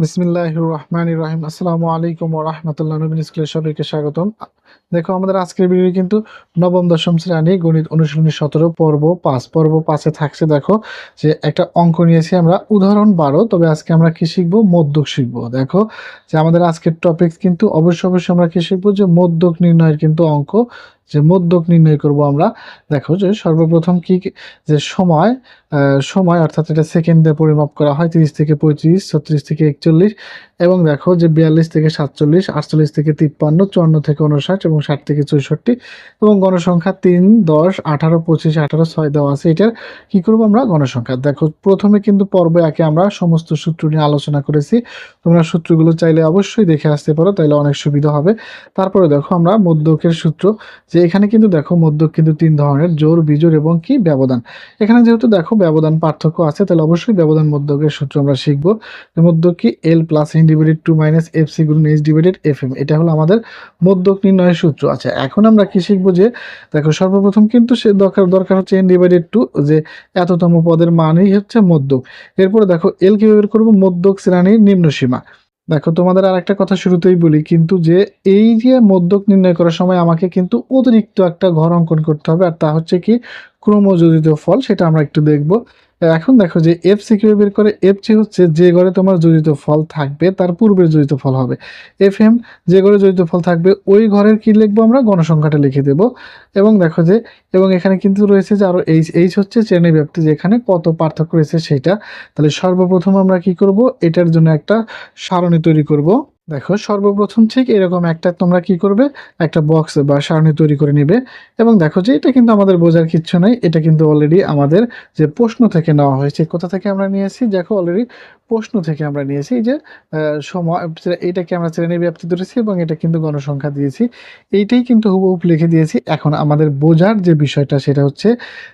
বিসমিল্লাহ রহমান রহিম আসসালামু আলাইকুম রহমতুল্লাহ নবীন স্কুলের সবাইকে স্বাগতম দেখো, আমাদের আজকের ভিডিও কিন্তু নবম, দশম শ্রেণি গণিত অনুশীলনী সতেরো, পর্ব পাঁচ। পর্ব পাঁচে থাকছে, দেখো, যে একটা অঙ্ক নিয়েছি আমরা, উদাহরণ বারো, তবে আজকে আমরা কি শিখব? মদ্যক শিখব। দেখো, যে আমাদের আজকের টপিক কিন্তু অবশ্যই অবশ্যই আমরা কি শিখব? যে মদ্যক নির্ণয়ের কিন্তু অঙ্ক, যে মদ্যক নির্ণয় করব আমরা। দেখো, যে সর্বপ্রথম কি, যে সময় সময়, অর্থাৎ এটা সেকেন্ডে পরিমাপ করা হয়, তিরিশ থেকে পঁয়ত্রিশ, ছত্রিশ থেকে একচল্লিশ, এবং দেখো, যে বিয়াল্লিশ থেকে সাতচল্লিশ, আটচল্লিশ থেকে তিপ্পান্ন, চুয়ান্ন থেকে উনষাট এবং ষাট থেকে চৌষট্টি এবং গণসংখ্যা তিন, দশ, আঠারো, পঁচিশ, আঠারো, ছয় দেওয়া আছে। এটার কি করব আমরা? গণসংখ্যা। দেখো, প্রথমে কিন্তু পর্বে একে আমরা সমস্ত সূত্র নিয়ে আলোচনা করেছি। তোমরা সূত্রগুলো চাইলে অবশ্যই দেখে আসতে পারো, তাইলে অনেক সুবিধা হবে। তারপরে দেখো আমরা মধ্যকের সূত্র, যে এখানে কিন্তু দেখো মধ্যক কিন্তু তিন ধরনের, জোর বিজোর এবং কি? ব্যবধান। এখানে যেহেতু দেখো ব্যবধান পার্থক্য আছে তাহলে অবশ্যই ব্যবধান মধ্যকের সূত্র আমরা শিখব। মধ্যক কি? L plus N divided two minus F C গুণ এইচ ডিভাইডেড এফ এম এটা হলো আমাদের মধ্যক নির্ণয়ের সূত্র। আচ্ছা এখন আমরা কি শিখব যে, দেখো সর্বপ্রথম কিন্তু সে দরকার দরকার হচ্ছে এন ডিভাইডেড টু যে এততম পদের মানই হচ্ছে মধ্যক। এরপরে দেখো এল কীভাবে বের করব? মধ্যক শ্রেণির নিম্ন সীমা। দেখো তোমাদের আর একটা কথা শুরুতেই বলি, কিন্তু যে এই যে মধ্যক নির্ণয় করার সময় আমাকে কিন্তু অতিরিক্ত একটা ঘর অঙ্কন করতে হবে, আর তা হচ্ছে কি ক্রমযোজিত ফল, সেটা আমরা একটু দেখব। এখন দেখো যে এফ সি কীভাবে বের করে এফ সি হচ্ছে যে ঘরে তোমার যোজিত ফল থাকবে, তার পূর্বের যোজিত ফল হবে। এফ এম যে ঘরে জড়িত ফল থাকবে, ওই ঘরের কি লিখব আমরা? গণসংখ্যাটা লিখে দেব। এবং দেখো যে, এবং এখানে কিন্তু রয়েছে যে আরও এইচ এইচ হচ্ছে শ্রেণি ব্যাপ্তি যেখানে কত পার্থক্য রয়েছে সেটা। তাহলে সর্বপ্রথম আমরা কি করব? এটার জন্য একটা সারণী তৈরি করব। দেখো, সর্বপ্রথম ঠিক এরকম একটা তোমরা কি করবে? একটা বক্স বা সারণী তৈরি করে নিবে। এবং দেখো যে এটা কিন্তু আমাদের বোঝার কিচ্ছু নাই। এটা কিন্তু অলরেডি আমাদের যে প্রশ্ন থেকে নেওয়া হয়েছে, কোথা থেকে আমরা নিয়েছি? দেখো অলরেডি প্রশ্ন থেকে আমরা নিয়েছি যে সময় এইটাকে আমরা শ্রেণি ব্যাপ্তি ধরেছি এবং এটা কিন্তু গণসংখ্যা দিয়েছি। এইটাই কিন্তু হুবহুব লিখে দিয়েছি। এখন আমাদের বোঝার যে বিষয়টা সেটা হচ্ছে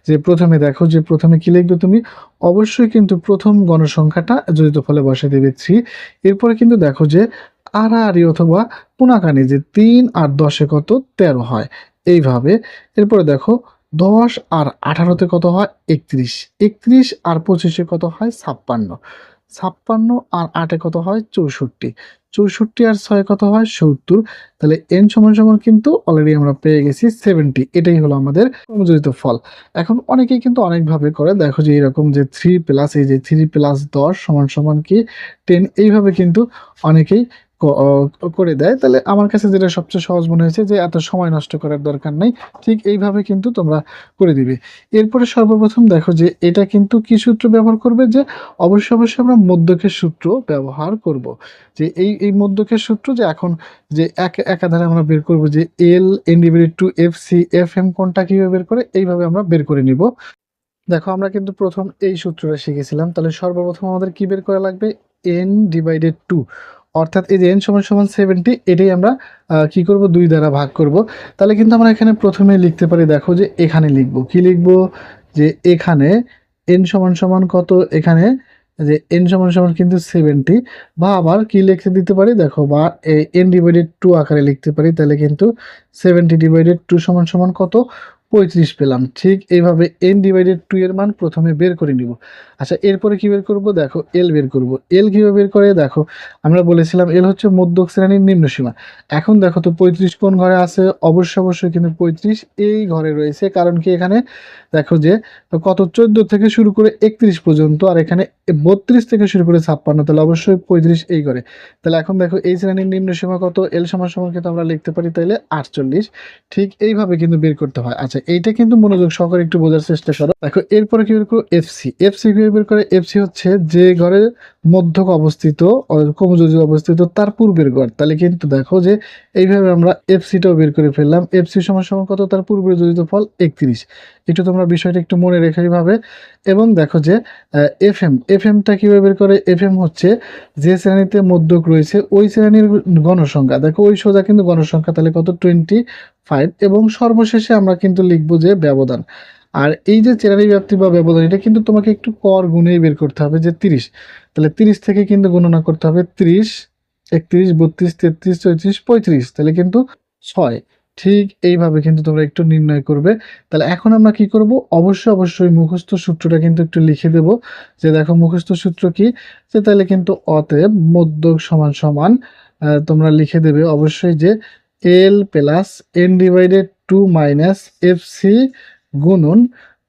যে, প্রথমে দেখো যে, প্রথমে কি লিখবে তুমি? অবশ্যই কিন্তু প্রথম গণসংখ্যাটা জড়িত ফলে বসে দেবে থ্রি। এরপরে কিন্তু দেখো যে, আড়াআড়ি অথবা পুনাকানি যে তিন আর দশে কত? তেরো হয়। এইভাবে। এরপরে দেখো, দশ আর আঠারোতে কত হয়? একত্রিশ। একত্রিশ আর পঁচিশে কত হয়? ছাপ্পান্ন। ছাপ্পান্ন আর আটে কত হয়? চৌষট্টি। চৌষট্টি আর ছয় কত হয়? সত্তর। তাহলে এন সমান সমান কিন্তু অলরেডি আমরা পেয়ে গেছি সেভেন্টি এটাই হলো আমাদের ক্রমজড়িত ফল। এখন অনেকেই কিন্তু অনেকভাবে করে, দেখো যে এরকম যে থ্রি প্লাস এই যে থ্রি প্লাস দশ সমান সমান কি? টেন এইভাবে কিন্তু অনেকেই করে দেয়। তাহলে আমার কাছে যেটা সবচেয়ে সহজ মনে হয়েছে যে, এত সময় নষ্ট করার দরকার নাই। ঠিক এইভাবে কিন্তু তোমরা করে দিবে। এরপরে সর্বপ্রথম দেখো যে, এটা কিন্তু কি সূত্র ব্যবহার করবে যে অবশ্যই অবশ্যই আমরা মধ্যকের সূত্র ব্যবহার করব। যে, এই এই মধ্যকের সূত্র যে, এখন যে, এক, একাধারে আমরা বের করব যে L individual two F C F M কোনটা কীভাবে বের করে, এইভাবে আমরা বের করে নিব। দেখো, আমরা কিন্তু প্রথম এই সূত্রটা শিখেছিলাম। তাহলে সর্বপ্রথম আমাদের কি বের করা লাগবে? এন ডিভাইডেড টু অর্থাৎ এই যে এন সমান সমান সেভেন্টি এটাই আমরা কি করব? দুই দ্বারা ভাগ করব। তাহলে কিন্তু আমরা এখানে প্রথমে লিখতে পারি, দেখো যে এখানে লিখব। কি লিখব? যে এখানে এন সমান সমান কত? এখানে যে এন সমান সমান কিন্তু সেভেন্টি বা আবার কি লিখতে দিতে পারি? দেখো, বা এন ডিভাইডেড টু আকারে লিখতে পারি, তাহলে কিন্তু সেভেন্টি ডিভাইডেড টু সমান সমান কত? পঁয়ত্রিশ পেলাম। ঠিক এইভাবে এন ডিভাইডেড টু এর মান প্রথমে বের করে নিব। আচ্ছা এরপরে কি বের করব? দেখো এল বের করব। এল কীভাবে বের করে? দেখো, আমরা বলেছিলাম এল হচ্ছে মধ্যক শ্রেণির নিম্ন সীমা। এখন দেখো তো পঁয়ত্রিশ কোন ঘরে আছে? অবশ্যই অবশ্যই কিন্তু পঁয়ত্রিশ এই ঘরে রয়েছে। কারণ কি এখানে? দেখো যে কত? চোদ্দ থেকে শুরু করে একত্রিশ পর্যন্ত আর এখানে বত্রিশ থেকে শুরু করে ছাপ্পান্ন। তাহলে অবশ্যই পঁয়ত্রিশ এই ঘরে। তাহলে এখন দেখো, এই শ্রেণির নিম্ন সীমা কত? এল সমান সমান কিন্তু আমরা লিখতে পারি তাইলে আটচল্লিশ। ঠিক এইভাবে কিন্তু বের করতে হয়। আচ্ছা এইটা কিন্তু মনোযোগ সহকারে একটু বোঝার চেষ্টা করো। দেখো, এরপরে কি বের করো এফসি এফসি বের করে এফসি হচ্ছে যে ঘরে মধ্যক অবস্থিত কমযোজি অবস্থিত, তার পূর্বের গড়। তাহলে কিন্তু দেখো যে এইভাবে আমরা এফসিটাও বের করে ফেললাম। এফসি সমান কত? তার পূর্বের যোজিত ফল একত্রিশ। একটু তোমরা বিষয়টা একটু মনে রেখে এইভাবে। এবং দেখো যে এফ এম এফ এমটা কীভাবে বের করে? এফ এম হচ্ছে যে শ্রেণীতে মধ্যক রয়েছে, ওই শ্রেণির গণসংখ্যা দেখো ওই সোজা কিন্তু গণসংখ্যা তাহলে কত? টোয়েন্টি ফাইভ এবং সর্বশেষে আমরা কিন্তু লিখব যে ব্যবধান। আর এই যে চেরারি ব্যাপ্তি বা ব্যবধান, এটা কিন্তু তোমাকে একটু কর গুণেই বের করতে হবে যে তিরিশ। তাহলে তিরিশ থেকে কিন্তু গণনা করতে হবে ত্রিশ, একত্রিশ, বত্রিশ, তেত্রিশ, চৌত্রিশ, পঁয়ত্রিশ। তাহলে কিন্তু ছয়। ঠিক এইভাবে কিন্তু তোমরা একটু নির্ণয় করবে। তাহলে এখন আমরা কি করব? অবশ্যই অবশ্যই মুখস্থ সূত্রটা কিন্তু একটু লিখে দেব যে দেখো মুখস্থ সূত্র কি? যে তাহলে কিন্তু অতএব মধ্যক সমান সমান তোমরা লিখে দেবে অবশ্যই যে L plus N divided two minus F C গুণন,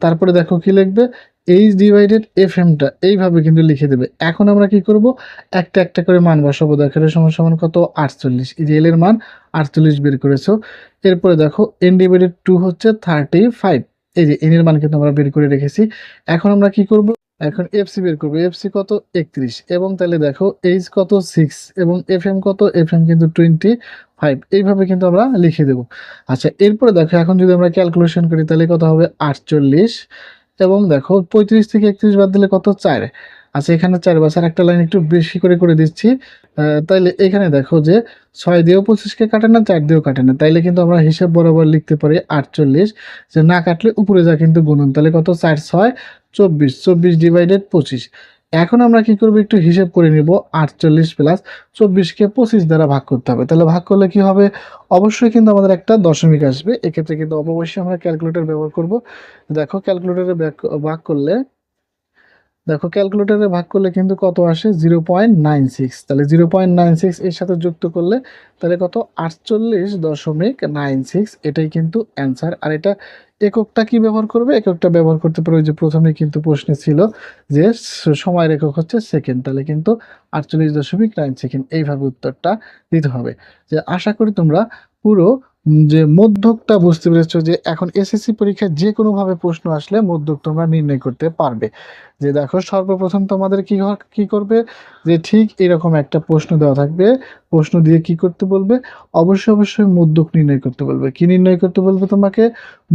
তারপরে দেখো কি লিখবে? এইচ ডিভাইডেড এফ এমটা এইভাবে কিন্তু লিখে দেবে। এখন আমরা কি করব? একটা একটা করে মান বসাবো। দেখো সমান সমান কত? আটচল্লিশ। এই যে মান, আটচল্লিশ বের করেছ। এরপরে দেখো এন ডিভাইডেড টু হচ্ছে থার্টি ফাইভ এই যে এন এর মান কিন্তু আমরা বের করে রেখেছি। এখন আমরা কি করব? এখন এফসি বের করব। এফসি কত? একত্রিশ। এবং তাহলে দেখো এইচ কত? সিক্স এবং এফ এম কত? এফ এম কিন্তু টোয়েন্টি ফাইভ এইভাবে কিন্তু আমরা লিখে দেবো। আচ্ছা এরপরে দেখো, এখন যদি আমরা ক্যালকুলেশন করি, তাহলে কত হবে? আটচল্লিশ। এবং দেখো পঁয়ত্রিশ থেকে একত্রিশ বাদ দিলে কত? চার। আচ্ছা এখানে চার বছর একটা লাইন একটু বেশি করে করে দিচ্ছি। তাইলে এখানে দেখো যে ছয় দিয়েও পঁচিশকে কাটে না, চার দিয়েও কাটে না। তাইলে কিন্তু আমরা হিসাব বরাবর লিখতে পারি আটচল্লিশ। যে না কাটলে উপরে যা কিন্তু গুণন। তাহলে কত? চার, ছয়, চব্বিশ। চব্বিশ ডিভাইডেড পঁচিশ। এখন আমরা কি করব? একটু হিসেব করে নিব। আটচল্লিশ প্লাস চব্বিশকে পঁচিশ দ্বারা ভাগ করতে হবে। তাহলে ভাগ করলে কি হবে? অবশ্যই কিন্তু আমাদের একটা দশমিক আসবে। এক্ষেত্রে কিন্তু অবশ্যই আমরা ক্যালকুলেটর ব্যবহার করব। দেখো ক্যালকুলেটরে ভাগ করলে দেখো ক্যালকুলেটরে ভাগ করলে কিন্তু কত আসে? জিরো পয়েন্ট নাইন সিক্স তাহলে জিরো পয়েন্ট নাইন সিক্স এর সাথে যুক্ত করলে তাহলে কত? আটচল্লিশ দশমিক নাইন সিক্স এটাই কিন্তু অ্যান্সার আর এটা এককটা কি ব্যবহার করবে? এককটা ব্যবহার করতে পারবে যে প্রথমে কিন্তু প্রশ্নে ছিল যে সময়ের একক হচ্ছে সেকেন্ড তাহলে কিন্তু আটচল্লিশ দশমিক নাইন সেকেন্ড এইভাবে উত্তরটা দিতে হবে। যে আশা করি তোমরা পুরো যে মধ্যকটা বুঝতে পেরেছ যে এখন এসএসসি পরীক্ষায় যে কোনোভাবে প্রশ্ন আসলে মধ্যক তোমরা নির্ণয় করতে পারবে। যে দেখো সর্বপ্রথম তোমাদের কি কি করবে? যে ঠিক এরকম একটা প্রশ্ন দেওয়া থাকবে। প্রশ্ন দিয়ে কি করতে বলবে? অবশ্যই অবশ্যই মধ্যক নির্ণয় করতে বলবে। কি নির্ণয় করতে বলবে তোমাকে?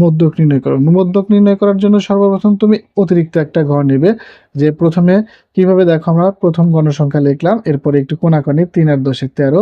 মধ্যক নির্ণয় করো। মধ্যক নির্ণয় করার জন্য সর্বপ্রথম তুমি অতিরিক্ত একটা ঘর নেবে। যে প্রথমে কীভাবে দেখো আমরা, প্রথম গণসংখ্যা লিখলাম, এরপরে একটু কোনাকানি, তিন আর দশে তেরো।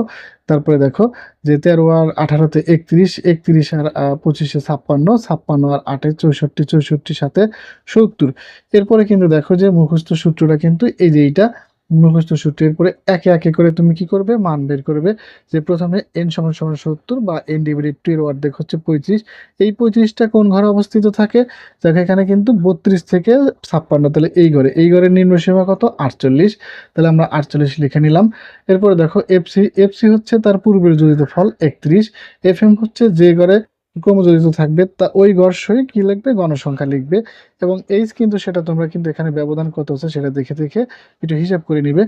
তারপরে দেখো যে তেরো আর আঠারোতে একত্রিশ একত্রিশ আর পঁচিশে ছাপ্পান্ন ছাপ্পান্ন আর আটে চৌষট্টি চৌষট্টির সাথে সত্তর। এরপরে কিন্তু দেখো যে মুখস্থ সূত্রটা কিন্তু এই যে এইটা মুখস্থ সূত্র এরপরে একে একে করে তুমি কি করবে? মান বের করবে। যে প্রথমে এন সমান সমান সত্তর বা এন ডিভাইডেড টু এর অর্ধেক হচ্ছে পঁয়ত্রিশ। এই পঁয়ত্রিশটা কোন ঘরে অবস্থিত থাকে? দেখো এখানে কিন্তু বত্রিশ থেকে ছাপ্পান্ন, তাহলে এই ঘরে। এই ঘরের নিম্ন সীমা কত? আটচল্লিশ। তাহলে আমরা আটচল্লিশ লিখে নিলাম। এরপরে দেখো এফসি এফসি হচ্ছে তার পূর্বের জড়িত ফল একত্রিশ। এফ এম হচ্ছে যে ঘরে ক্রমজড়িত থাকবে। তা ওই গর্ষই কি লিখবে? গণসংখ্যা লিখবে। এবং এইচ কিন্তু সেটা তোমরা কিন্তু এখানে ব্যবধান কত হচ্ছে সেটা দেখে দেখে একটু হিসাব করে নিবে।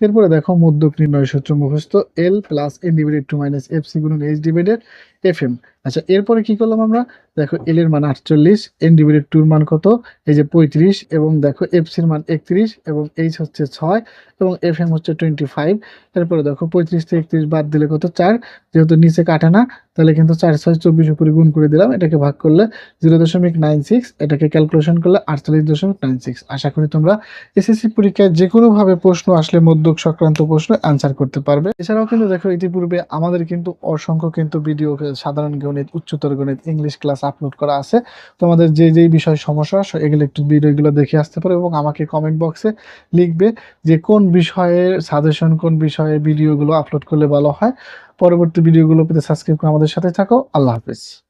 এরপরে দেখো মধ্যক নির্ণয় সূত্র মুখস্থ L plus N divided two minus F C গুণ এইচ ডিভাইডেড এফ এম আচ্ছা এরপরে কি করলাম আমরা? দেখো এল এর মান আটচল্লিশ এন ডিভাইডেড টুর মান কত? এই যে পঁয়ত্রিশ, এবং দেখো এফ সির মান একত্রিশ, এবং এইচ হচ্ছে ছয়, এবং এফ এম হচ্ছে টোয়েন্টি ফাইভ এরপরে দেখো, পঁয়ত্রিশ থেকে একত্রিশ বাদ দিলে কত? চার। যেহেতু নিচে কাটে না, তাহলে কিন্তু চার, ছয়, চব্বিশ উপরে গুণ করে দিলাম। এটাকে ভাগ করলে জিরো দশমিক নাইন সিক্স এটাকে ক্যালকুলেশন করলে আটচল্লিশ দশমিক নাইন সিক্স আশা করি তোমরা এসএসসি পরীক্ষায় যে কোনোভাবে প্রশ্ন আসলে মধ্যক সংক্রান্ত প্রশ্ন অ্যান্সার করতে পারবে। এছাড়াও কিন্তু দেখো, ইতিপূর্বে আমাদের কিন্তু অসংখ্য কিন্তু ভিডিও সাধারণ গণিত, উচ্চতর গণিত ইংলিশ ক্লাস আপলোড করা আছে। তোমাদের যে যেই বিষয় সমস্যা এগুলো একটু ভিডিওগুলো দেখে আসতে পারো এবং আমাকে কমেন্ট বক্সে লিখবে যে কোন বিষয়ে সাজেশন কোন বিষয়ে ভিডিওগুলো আপলোড করলে ভালো হয়। পরবর্তী ভিডিওগুলো পেতে সাবস্ক্রাইব করে আমাদের সাথে থাকো। আল্লাহ হাফিজ।